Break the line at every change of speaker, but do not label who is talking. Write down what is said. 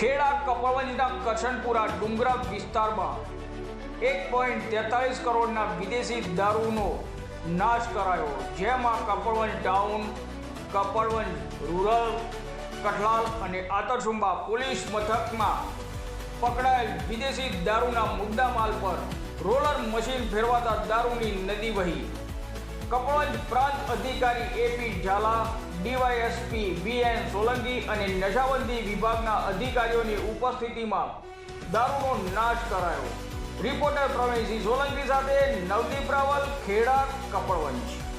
ખેડા કપડવંજના કરશનપુરા ડુંગરા વિસ્તારમાં એક પોઈન્ટ તેતાલીસ કરોડના વિદેશી દારૂનો નાશ કરાયો. જેમાં કપડવંજ ટાઉન, કપડવંજ રૂરલ, કઠલાલ અને આતરસુંબા પોલીસ મથકમાં પકડાયેલ વિદેશી દારૂના મુદ્દામાલ પર રોલર મશીન ફેરવાતા દારૂની નદી વહી. કપડવંજ પ્રાંત અધિકારી AP Zala DYSP BN Solanki અને નશાબંધી વિભાગના અધિકારીઓની ઉપસ્થિતિમાં દારૂનો નાશ કરાયો. રિપોર્ટર પ્રવીણસિંહ સોલંકી સાથે નવદીપ રાવલ, ખેડા, કપડવંજ.